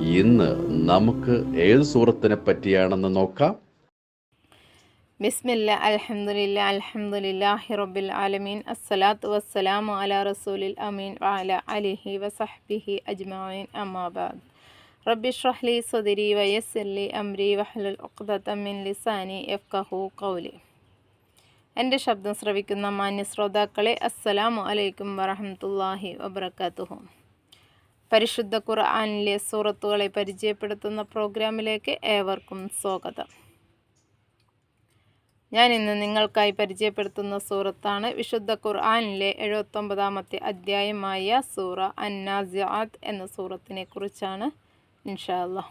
ഇന്ന് നമുക്ക് ഏത് സൂറത്തിനെ പറ്റിയാണെന്ന് നോക്കാം? ബിസ്മില്ല അലഹമുല്ല അൽഹംദുലില്ലാഹി റബ്ബിൽ ആലമീൻ. അസ്സലാത്തു വസ്സലാമു അല റസൂലിൽ അമീൻ വാല അലിഹി വസഹ്ബിഹി അജ്മഈൻ അമ്മാബാദ് റബ്ബി ഷ്റഹ്ലി സദരി വയസ്സിർലി അംരി വഹ്ലുൽ ഉഖ്ദത മിൻ ലിസാനി എഫ്കഹു കൗലി എന്റെ ശബ്ദം ശ്രവിക്കുന്ന മാന്യ ശ്രോതാക്കളെ അസ്സലാമു അലൈക്കും വറഹ്മത്തുള്ളാഹി വബറകാതുഹു. പരിശുദ്ധ ഖുർആാനിലെ സൂറത്തുകളെ പരിചയപ്പെടുത്തുന്ന പ്രോഗ്രാമിലേക്ക് ഏവർക്കും സ്വാഗതം. ഞാൻ ഇന്ന് നിങ്ങൾക്കായി പരിചയപ്പെടുത്തുന്ന സൂറത്താണ് വിശുദ്ധ ഖുർആനിലെ എഴുപത്തൊമ്പതാമത്തെ അധ്യായമായ സൂറ അന്നാസിയാദ് എന്ന സൂറത്തിനെ കുറിച്ചാണ് ഇൻഷാല്ല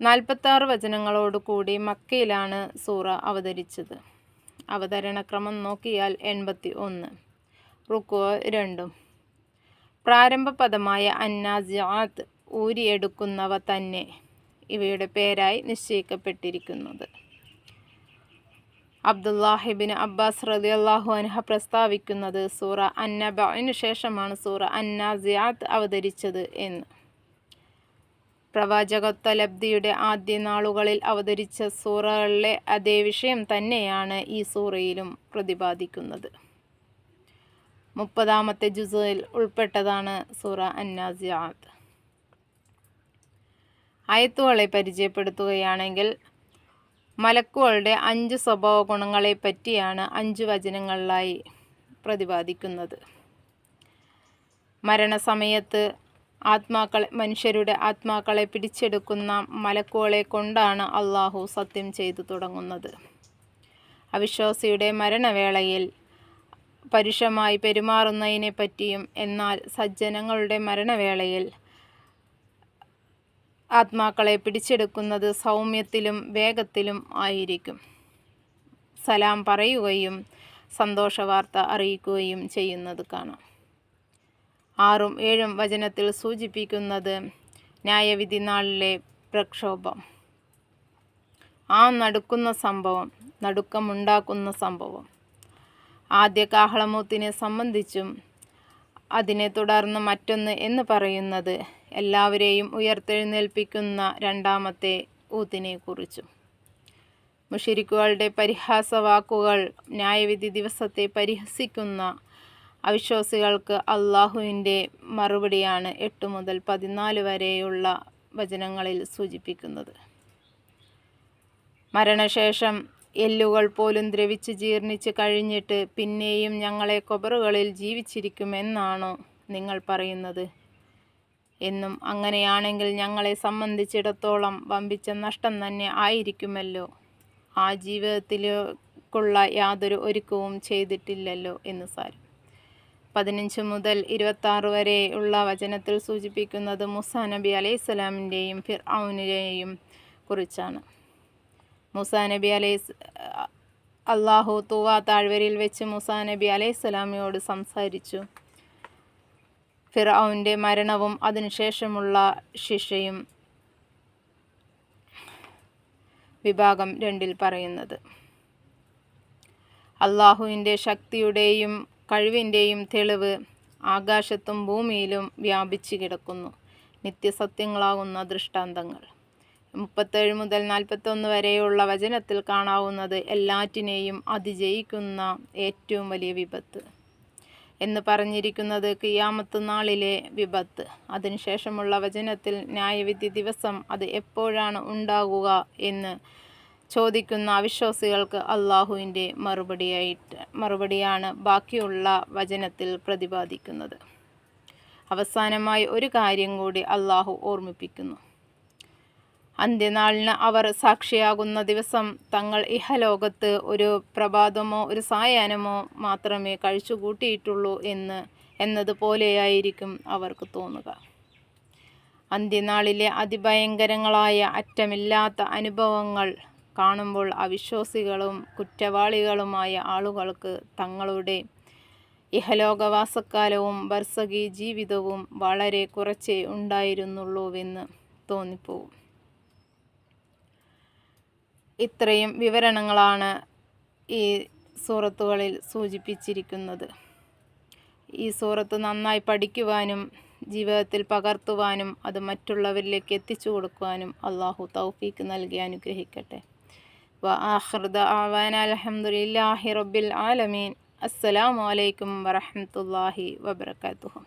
നാൽപ്പത്താറ് വചനങ്ങളോട് കൂടി മക്കയിലാണ് സൂറ അവതരിച്ചത്. അവതരണക്രമം നോക്കിയാൽ എൺപത്തി ഒന്ന് റുക്കോ രണ്ടും. പ്രാരംഭ പദമായ അന്നാസിയാത്ത് ഊരിയെടുക്കുന്നവ തന്നെ ഇവയുടെ പേരായി നിശ്ചയിക്കപ്പെട്ടിരിക്കുന്നത്. അബ്ദുല്ലാഹിബിൻ അബ്ബാസ് റലി അള്ളാഹു അൻഹ പ്രസ്താവിക്കുന്നത് സൂറ അന്നബിനു ശേഷമാണ് സൂറ അന്നാസിയാത്ത് അവതരിച്ചത് എന്ന്. പ്രവാചകത്വലബ്ധിയുടെ ആദ്യ നാളുകളിൽ അവതരിച്ച സൂറകളിലെ അതേ വിഷയം തന്നെയാണ് ഈ സൂറയിലും പ്രതിപാദിക്കുന്നത്. മുപ്പതാമത്തെ ജുസയിൽ ഉൾപ്പെട്ടതാണ് സൂറ അന്നാസിയാത്ത് അയത്തുകളെ പരിചയപ്പെടുത്തുകയാണെങ്കിൽ മലക്കുകളുടെ അഞ്ച് സ്വഭാവ ഗുണങ്ങളെ പറ്റിയാണ് അഞ്ച് വചനങ്ങളിലായി പ്രതിപാദിക്കുന്നത്. മരണസമയത്ത് ആത്മാക്കളെ മനുഷ്യരുടെ ആത്മാക്കളെ പിടിച്ചെടുക്കുന്ന മലക്കുകളെ കൊണ്ടാണ് അള്ളാഹു സത്യം ചെയ്തു തുടങ്ങുന്നത്. അവിശ്വാസിയുടെ മരണവേളയിൽ പരുഷമായി പെരുമാറുന്നതിനെ പറ്റിയും എന്നാൽ സജ്ജനങ്ങളുടെ മരണവേളയിൽ ആത്മാക്കളെ പിടിച്ചെടുക്കുന്നത് സൗമ്യത്തിലും വേഗത്തിലും ആയിരിക്കും. സലാം പറയുകയും സന്തോഷവാർത്ത അറിയിക്കുകയും ചെയ്യുന്നത് കാണാം. ആറും ഏഴും വചനത്തിൽ സൂചിപ്പിക്കുന്നത് ന്യായവിധി നാളിലെ പ്രക്ഷോഭം. ആ നടുക്കുന്ന സംഭവം നടുക്കമുണ്ടാക്കുന്ന സംഭവം. ആദ്യ കാഹളമൂത്തിനെ സംബന്ധിച്ചും അതിനെ തുടർന്ന് മറ്റൊന്ന് എന്ന് പറയുന്നത് എല്ലാവരെയും ഉയർത്തെഴുന്നേൽപ്പിക്കുന്ന രണ്ടാമത്തെ ഊത്തിനെക്കുറിച്ചും. മുഷിരിക്കുകളുടെ പരിഹാസവാക്കുകൾ ന്യായവിധി ദിവസത്തെ പരിഹസിക്കുന്ന അവിശ്വാസികൾക്ക് അള്ളാഹുവിന്റെ മറുപടിയാണ് എട്ട് മുതൽ പതിനാല് വരെയുള്ള വചനങ്ങളിൽ സൂചിപ്പിക്കുന്നത്. മരണശേഷം എല്ലുകൾ പോലും ദ്രവിച്ച് ജീർണിച്ച് കഴിഞ്ഞിട്ട് പിന്നെയും ഞങ്ങളെ കൊബറുകളിൽ ജീവിച്ചിരിക്കുമെന്നാണോ നിങ്ങൾ പറയുന്നത്. എന്നും അങ്ങനെയാണെങ്കിൽ ഞങ്ങളെ സംബന്ധിച്ചിടത്തോളം വമ്പിച്ച നഷ്ടം തന്നെ ആയിരിക്കുമല്ലോ. ആ ജീവിതത്തിലേക്കുള്ള യാതൊരു ഒരുക്കവും ചെയ്തിട്ടില്ലല്ലോ എന്ന് സാരം. പതിനഞ്ച് മുതൽ ഇരുപത്താറ് വരെ ഉള്ള വചനത്തിൽ സൂചിപ്പിക്കുന്നത് മുസാ നബി അലൈഹി സ്വലാമിന്റെയും ഫിർ ഔനിനെയും കുറിച്ചാണ്. മുസ നബി അലൈഹി അള്ളാഹു തൂവ താഴ്വരയിൽ വെച്ച് മുസാ നബി അലൈഹി സ്വലാമിയോട് സംസാരിച്ചു. ഫിറൌന്റെ മരണവും അതിനുശേഷമുള്ള ശിക്ഷയും വിഭാഗം രണ്ടിൽ പറയുന്നത്. അള്ളാഹുവിന്റെ ശക്തിയുടെയും കഴിവിന്റെയും തെളിവ് ആകാശത്തും ഭൂമിയിലും വ്യാപിച്ചു കിടക്കുന്നു. നിത്യസത്യങ്ങളാകുന്ന ദൃഷ്ടാന്തങ്ങൾ. മുപ്പത്തേഴ് മുതൽ നാൽപ്പത്തൊന്ന് വരെയുള്ള വചനത്തിൽ കാണാവുന്നത് എല്ലാറ്റിനെയും അതിജയിക്കുന്ന ഏറ്റവും വലിയ വിപത്ത് എന്ന് പറഞ്ഞിരിക്കുന്നത് കിയാമത്ത് നാളിലെ വിപത്ത്. അതിനുശേഷമുള്ള വചനത്തിൽ ന്യായവിധി ദിവസം അത് എപ്പോഴാണ് ഉണ്ടാകുക എന്ന് ചോദിക്കുന്ന അവിശ്വാസികൾക്ക് അള്ളാഹുവിന്റെ മറുപടിയായിട്ട് മറുപടിയാണ് ബാക്കിയുള്ള വചനത്തിൽ പ്രതിപാദിക്കുന്നത്. അവസാനമായി ഒരു കാര്യം കൂടി അള്ളാഹു ഓർമ്മിപ്പിക്കുന്നു. അന്ത്യനാളിന് അവർ സാക്ഷിയാകുന്ന ദിവസം തങ്ങൾ ഇഹലോകത്ത് ഒരു പ്രഭാതമോ ഒരു സായാഹ്നമോ മാത്രമേ കഴിച്ചുകൂട്ടിയിട്ടുള്ളൂ എന്ന് എന്നതുപോലെയായിരിക്കും അവർക്ക് തോന്നുക. അന്ത്യനാളിലെ അതിഭയങ്കരങ്ങളായ അറ്റമില്ലാത്ത അനുഭവങ്ങൾ കാണുമ്പോൾ അവിശ്വാസികളും കുറ്റവാളികളുമായ ആളുകൾക്ക് തങ്ങളുടെ ഇഹലോകവാസക്കാലവും ബർസകി ജീവിതവും വളരെ കുറച്ചേ ഉണ്ടായിരുന്നുള്ളൂവെന്ന് തോന്നിപ്പോവും ഇത്രയും വിവരണങ്ങളാണ് ഈ സൂറത്തുകളിൽ സൂചിപ്പിച്ചിരിക്കുന്നത്. ഈ സൂറത്ത് നന്നായി പഠിക്കുവാനും ജീവിതത്തിൽ പകർത്തുവാനും അത് മറ്റുള്ളവരിലേക്ക് എത്തിച്ചു കൊടുക്കുവാനും അള്ളാഹു തൗഫീക്ക് നൽകി അനുഗ്രഹിക്കട്ടെ. വ ആഹ്റദ ആവാൻ അലഹമുല്ലാഹി റബ്ബിൽ ആലമീൻ. അസ്സലാമു അലൈക്കും വറഹമത്തല്ലാഹി വബർക്കാത്തുഹു